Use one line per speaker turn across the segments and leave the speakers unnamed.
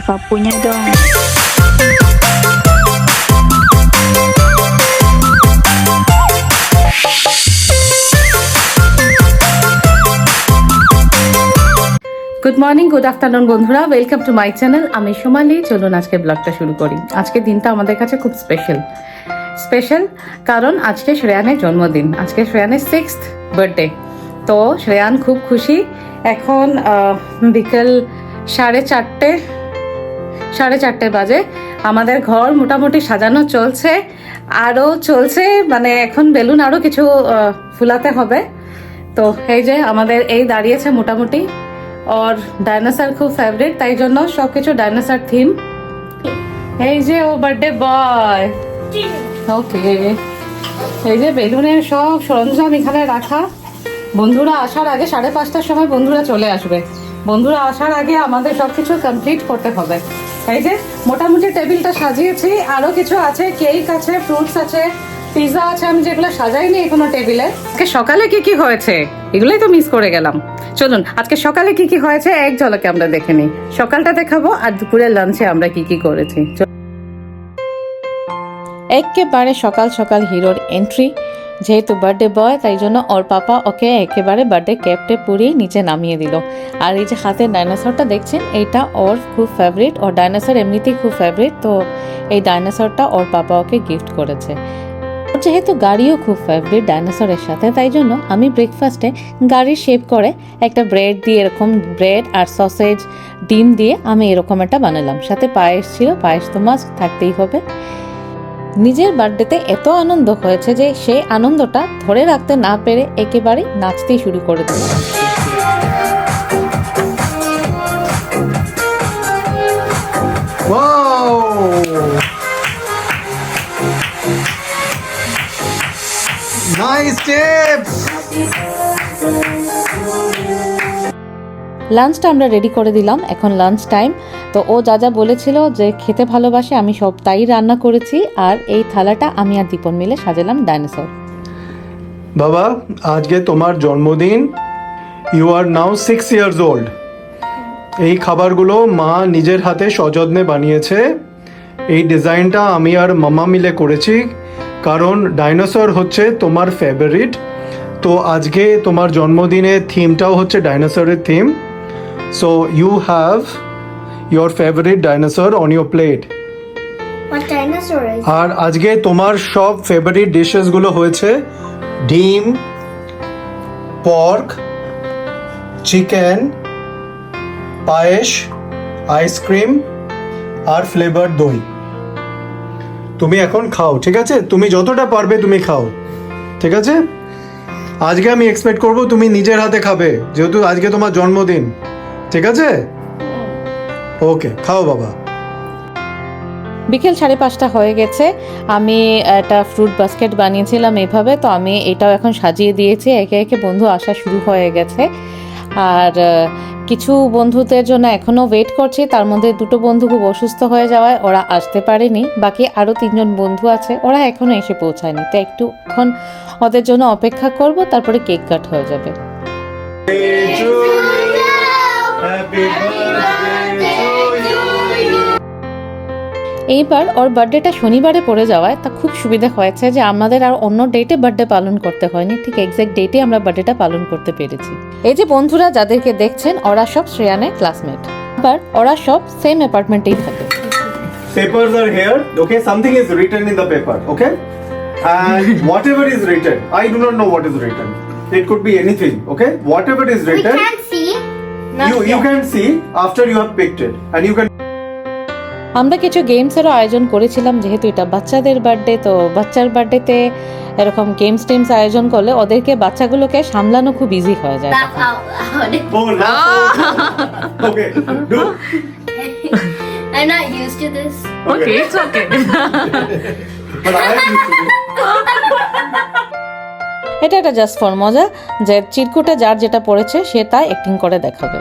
papunya dong.
Good morning good afternoon বন্ধুরা। Welcome to my channel আমি সোমালি। চলুন আজকে ব্লগটা শুরু করি। আজকে দিনটা আমাদের কাছে খুব স্পেশাল স্পেশাল কারণ আজকে শ্রেয়ানের জন্মদিন। আজকে শ্রেয়ানের সিক্সথ বার্থডে তো শ্রেয়ান খুব খুশি। এখন বিকেল সাড়ে চারটে সাড়ে চারটে বাজে। আমাদের ঘর মোটামুটি সাজানো চলছে। আরও চলছে মানে এখন বেলুন আরও কিছু ফুলাতে হবে। তো এই যে আমাদের এই দাঁড়িয়েছে মোটামুটি। ওর ডাইনোসর খুব ফেভারিট তাই জন্য সবকিছু ডাইনোসার থিম এই যে ও বার্থডে বয় ওকে এই যে বেলুনের সব সরঞ্জাম এখানে রাখা। বন্ধুরা আসার আগে সাড়ে পাঁচটার সময় বন্ধুরা চলে আসবে। বন্ধুরা আসার আগে আমাদের সব কিছু কমপ্লিট করতে হবে। এই যে মোটামুটি টেবিলটা সাজিয়েছি। আরও কিছু আছে কেক আছে ফ্রুটস আছে পিৎজা আছে আমি যেগুলো সাজাইনি এখনও টেবিলে। আজকে সকালে কি কি হয়েছে? এগুলোই তো মিস করে গেলাম। চলুন আজকে সকালে কি কি হয়েছে এক ঝলকে আমরা দেখে নিই। সকালটা দেখাবো আর দুপুরের লাঞ্চে আমরা কি কি করেছি। একেবারে সকাল সকাল হিরোর এন্ট্রি যেহেতু বার্থডে বয় তাই জন্য ওর পাপা ওকে একেবারে বার্থডে ক্যাপটে পুরিয়ে নিচে নামিয়ে দিল। আর এই যে হাতের ডাইনোসরটা দেখছেন এইটা ওর খুব ফেভারিট ওর ডাইনোসর এমনিতেই খুব ফেভারিট তো এই ডাইনোসরটা ওর পাপা ওকে গিফট করেছে। যেহেতু গাড়িও খুব ফেভারিট ডাইনোসরের সাথে, তাই জন্য আমি ব্রেকফাস্টে গাড়ির শেপ করে একটা ব্রেড দিয়ে এরকম ব্রেড আর সসেজ ডিম দিয়ে আমি এরকম একটা বানালাম। সাথে পায়েস ছিল, পায়েস তো মাস্ট থাকতেই হবে। নিজের বার্থডেতে এত আনন্দ হয়েছে যে সেই আনন্দটা ধরে রাখতে না পেরে একেবারে নাচতেই শুরু করে দিল
Nice tips!
লাঞ্চটা আমরা রেডি করে দিলাম, এখন লাঞ্চ টাইম তো ও যা যা বলেছিল যে খেতে ভালোবাসে, আমি সব তাই রান্না করেছি। আর এই থালাটা আমি আর দীপন মিলে সাজালাম ডাইনোসর
বাবা, আজকে তোমার জন্মদিন। You are now six years old এই খাবারগুলো মা নিজের হাতে সযত্নে বানিয়েছে। এই ডিজাইনটা আমি আর মামা মিলে করেছি, কারণ ডাইনোসর হচ্ছে তোমার ফেভারিট তো আজকে তোমার জন্মদিনের থিমটাও হচ্ছে ডাইনোসরের theme so you have your favourite dinosaur on your plate
What dinosaur is?
আর আজকে তোমার সব ফেভারিট ডিশেসগুলো হয়েছে ডিম পর্ক চিকেন পায়েস আইসক্রিম আর ফ্লেভার দই। তুমি এখন খাও ঠিক আছে? তুমি যতটা পারবে তুমি খাও ঠিক আছে? আজকে আমি এক্সপেক্ট করব তুমি নিজের হাতে খাবে যেহেতু আজকে তোমার জন্মদিন। ঠিক আছে? ওকে খাও বাবা।
বিকেল সাড়ে পাঁচটা হয়ে গেছে। আমি একটা ফ্রুট বাস্কেট বানিয়েছিলাম এভাবে তো আমি এটাও এখন সাজিয়ে দিয়েছি। একে একে বন্ধু আসা শুরু হয়ে গেছে। আর কিছু বন্ধুদের জন্য এখনও ওয়েট করছি। তার মধ্যে দুটো বন্ধু খুব অসুস্থ হয়ে যাওয়ায় ওরা আসতে পারেনি। বাকি আরও তিনজন বন্ধু আছে ওরা এখনও এসে পৌঁছায়নি। তো একটুক্ষণ ওদের জন্য অপেক্ষা করব তারপরে কেক কাট হয়ে যাবে। এইবার ওর বার্থডেটা শনিবারে পড়ে যাওয়ায় তা খুব সুবিধা হয়েছে যে আমাদের আর অন্য ডেটে বার্থডে পালন করতে হয়নি ঠিক এক্স্যাক্ট ডেটে আমরা বার্থডেটা পালন করতে পেরেছি। এই যে বন্ধুরা যাদেরকে দেখছেন ওরা সব শ্রেয়ানের ক্লাসমেট আবার ওরা সব সেম অ্যাপার্টমেন্টেই থাকে।
Papers are here okay something is written in the paper okay and whatever is written
I
do
not know what
is written
it
could be anything okay whatever is written can see
আমরা কিছু games এর আয়োজন করেছিলাম যেহেতু এটা বাচ্চাদের birthday তো বাচ্চার বার্থডেতে এরকম গেমস টিমস আয়োজন করলে ওদেরকে বাচ্চাগুলোকে সামলানো খুব ইজি হয়ে যায়
I'm not used to this.
Okay, it's okay.
but I am used to this.
এটা একটা জাস্ট ফর মজা, যে চিরকুটে যার যেটা পড়েছে, সে তাই অ্যাক্টিং করে দেখাবে।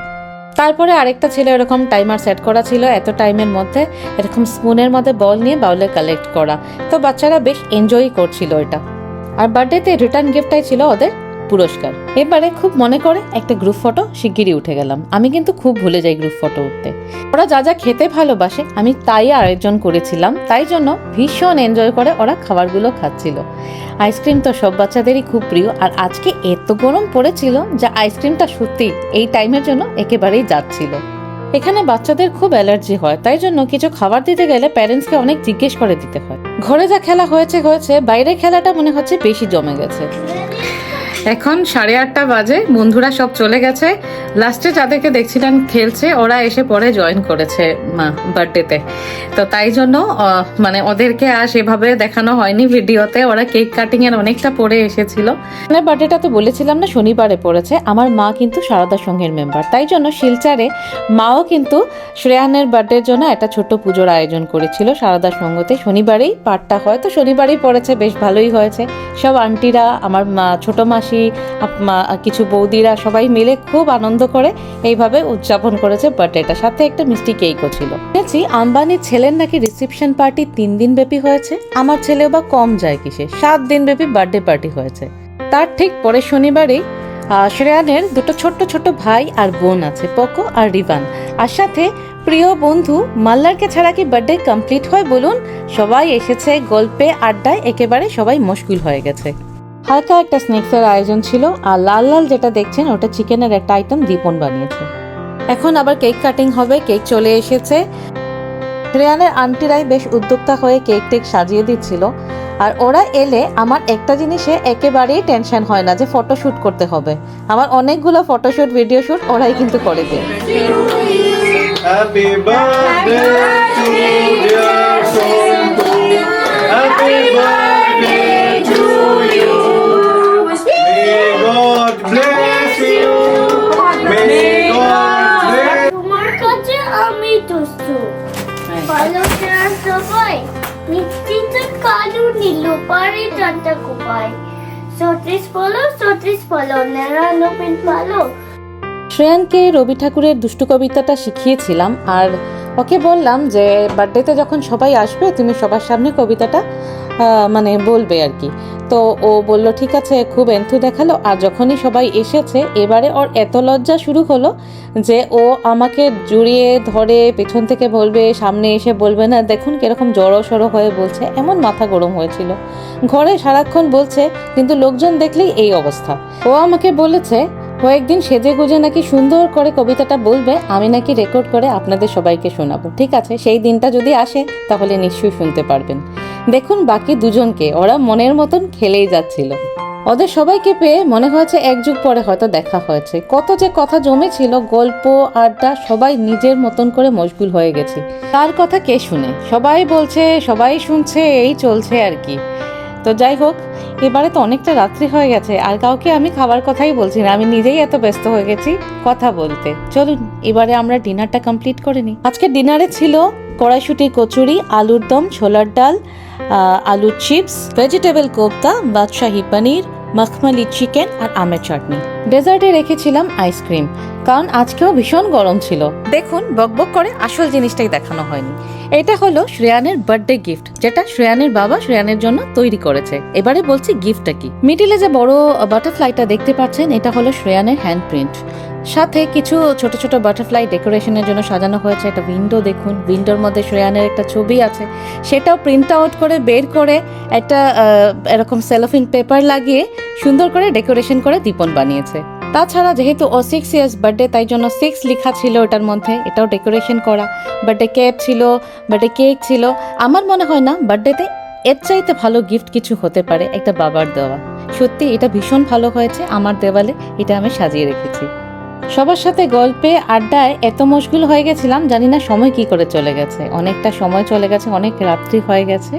তারপরে আরেকটা ছেলে এরকম টাইমার সেট করা ছিল এত টাইমের মধ্যে, এরকম স্পুনের মধ্যে বল নিয়ে বাউলে কালেক্ট করা। তো বাচ্চারা বেশ এনজয় করছিল এটা। আর বার্থডেতে রিটার্ন গিফটটাই ছিল ওদের। পুরস্কার। এবারে খুব মনে করে একটা গ্রুপ ফটো শিগগিরই উঠে গেলাম। আমি কিন্তু খুব ভুলে যাই গ্রুপ ফটো উঠতে। ওরা যা যা খেতে ভালোবাসে, আমি তাই আয়োজন করেছিলাম। তাই জন্য ভীষণ এনজয় করে ওরা খাবারগুলো খাচ্ছিল। আইসক্রিম তো সব বাচ্চাদেরই খুব প্রিয়। আর আজকে এত গরম পড়েছিল যা আইসক্রিমটা সত্যি এই টাইমের জন্য একেবারেই যাচ্ছিল। এখানে বাচ্চাদের খুব অ্যালার্জি হয়, তাই জন্য কিছু খাবার দিতে গেলে প্যারেন্টসকে অনেক জিজ্ঞেস করে দিতে হয়। ঘরে যা খেলা হয়েছে হয়েছে বাইরে খেলাটা মনে হচ্ছে বেশি জমে গেছে। এখন সাড়ে আটটা বাজে, বন্ধুরা সব চলে গেছে। লাস্টে যাদেরকে দেখছিলেন খেলছে, ওরা এসে পরে জয়েন করেছে মা বার্থডেতে তো। তাই জন্য মানে ওদেরকে আর সেভাবে দেখানো হয়নি ভিডিওতে। ওরা কেক কাটিং এর অনেকটা পরে এসেছিল। বার্থডেটা তো বলেছিলাম না, শনিবারে পড়েছে। আমার মা কিন্তু সারদা সংঘের মেম্বার তাই জন্য শিলচারে মাও কিন্তু শ্রেয়ানের বার্থডের জন্য একটা ছোট্ট পুজোর আয়োজন করেছিল সারদা সঙ্গতে। শনিবারেই পাঠটা হয়। তো শনিবারেই পড়েছে, বেশ ভালোই হয়েছে। সব আন্টিরা আমার মা, ছোট মাসি আপ- মা- কিছু বৌদিরা সবাই মিলে খুব আনন্দ করে এইভাবে উদযাপন করেছে বার্থডেটা। সাথে একটা মিষ্টি কেকও ছিল। শুনেছি আম্বানির ছেলের নাকি রিসেপশন পার্টি তিন দিন ব্যাপী হয়েছে। আমার ছেলেও বা কম যায় কিসে। সাত দিন ব্যাপী বার্থডে পার্টি হয়েছে। তার ঠিক পরে শনিবারেই শ্রেয়ানের দুটো ছোট্ট ছোট্ট ভাই আর বোন আছে, পোকো আর রিভান। আর সাথে প্রিয় বন্ধু মাল্লারকে ছাড়া কি বার্থডে কমপ্লিট হয় বলুন? সবাই এসেছে গল্পে, আড্ডায়, একেবারে সবাই মুশকিল হয়ে গেছে। হালকা একটা স্ন্যাক্সের আয়োজন ছিল, আর লাল লাল যেটা দেখছেন, ওটা চিকেনের একটা আইটেম দীপন বানিয়েছে। এখন আবার কেক কাটিং হবে কেক চলে এসেছে। রেয়ানের আন্টিরাই বেশ উদ্যোক্তা হয়ে কেক টেক সাজিয়ে দিচ্ছিল, আর ওরা এলে আমার একটা জিনিসে একেবারেই টেনশন হয় না যে ফটোশুট করতে হবে। আমার অনেকগুলো ফটোশুট ভিডিও শ্যুট ওরাই কিন্তু করে দেয়।
Happy birthday to. Happy birthday.
চারটা কোপায় সত্রিশ বলো সত্রিশ বলো নিরানব্বই ভালো
শ্রেয়ানকে রবি ঠাকুরের দুষ্টু কবিতাটা শিখিয়েছিলাম, আর ওকে বললাম যে বার্থডেতে যখন সবাই আসবে, তুমি সবার সামনে কবিতাটা মানে বলবে আর কি। তো ও বলল, ঠিক আছে, খুব এন্থু দেখাল। আর যখনই সবাই এসেছে, এবারে ওর এত লজ্জা শুরু হলো যে ও আমাকে জড়িয়ে ধরে পেছন থেকে বলবে, সামনে এসে বলবে না। দেখুন কীরকম জড়ো সড়ো হয়ে বলছে, এমন মাথা গরম হয়েছিল। ঘরে সারাক্ষণ বলছে, কিন্তু লোকজন দেখলেই এই অবস্থা। ও আমাকে বলেছে কয়েকদিন সেজে গুজে নাকি সুন্দর করে কবিতাটা বলবে, আমি নাকি রেকর্ড করে আপনাদের সবাইকে শোনাবো। ঠিক আছে, সেই দিনটা যদি আসে, তাহলে নিশ্চয়ই শুনতে পারবেন। দেখুন বাকি দুজনকে, ওরা মনের মতন খেলেই যাচ্ছিল। ওদের সবাইকে পেয়ে মনে হয়েছে এক যুগ পরে হয়তো দেখা হয়েছে। কত যে কথা জমেছিল, গল্প, আড্ডা, সবাই নিজের মতন করে মশগুল হয়ে গেছে। তার কথা কে শুনে? সবাই বলছে, সবাই শুনছে, এই চলছে আর কি। তো যাই হোক, এবারে তো অনেকটা রাত্রি হয়ে গেছে, আর কাউকে আমি খাবার কথাই বলছি না, আমি নিজেই এত ব্যস্ত হয়ে গেছি কথা বলতে। চলুন, এবারে আমরা ডিনারটা কমপ্লিট করে নিই। আজকে ডিনারে ছিল কড়াইশুটি কচুরি, আলুর দম, ছোলার ডাল আলু আলুর চিপস ভেজিটেবল কোপ্তা, বাদশাহী পনির মখমালি চিকেন আর আমের চাটনি। ডেজার্টে রেখেছিলাম আইসক্রিম, কারণ আজকেও ভীষণ গরম ছিল। দেখুন বকবক করে আসল জিনিসটাই দেখানো হয়নি। এটা হলো শ্রেয়ানের বার্থডে গিফট, যেটা শ্রেয়ানের বাবা শ্রেয়ানের জন্য তৈরি করেছে। এবারে বলছি গিফটটা কি? মিডিলে যে বড় বাটারফ্লাইটা দেখতে পাচ্ছেন, এটা হলো শ্রেয়ানের হ্যান্ড প্রিন্ট সাথে কিছু ছোট ছোট বাটারফ্লাই ডেকোরেশনের জন্য সাজানো হয়েছে একটা উইন্ডো দেখুন। উইন্ডোর মধ্যে শ্রেয়ানের একটা ছবি আছে। সেটাও প্রিন্ট আউট করে, বের করে একটা এরকম সেলোফিন পেপার লাগিয়ে সুন্দর করে ডেকোরেশন করে দীপন বানিয়েছে। তাছাড়া যেহেতু ও সিক্স ইয়ার্স বার্থডে, তাই জন্য সিক্স লেখা ছিল ওটার মধ্যে। এটাও ডেকোরেশন করা। বার্থডে কেক ছিল, বার্থডে কেক ছিল। আমার মনে হয় না, বার্থডেতে এর চাইতে ভালো গিফট কিছু হতে পারে, একটা বাবার দেওয়া। সত্যি, এটা ভীষণ ভালো হয়েছে। আমার দেওয়ালে এটা আমি সাজিয়ে রেখেছি। সবার সাথে গল্পে, আড্ডায় এত মশগুল হয়ে গেছিলাম, জানি না সময় কি করে চলে গেছে। অনেকটা সময় চলে গেছে, অনেক রাত্রি হয়ে গেছে।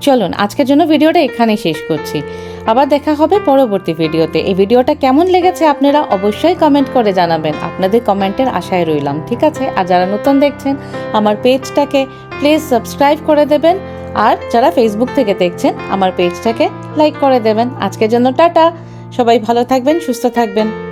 চলুন, আজকের জন্য ভিডিওটা এখানেই শেষ করছি। আবার দেখা হবে পরবর্তী ভিডিওতে। এই ভিডিওটা কেমন লেগেছে আপনারা অবশ্যই কমেন্ট করে জানাবেন। আপনাদের কমেন্টের আশায় রইলাম, ঠিক আছে? আর যারা নতুন দেখছেন, আমার পেজটাকে প্লিজ সাবস্ক্রাইব করে দেবেন। আর যারা ফেসবুক থেকে দেখছেন, আমার পেজটাকে লাইক করে দেবেন। আজকের জন্য টাটা। সবাই ভালো থাকবেন, সুস্থ থাকবেন।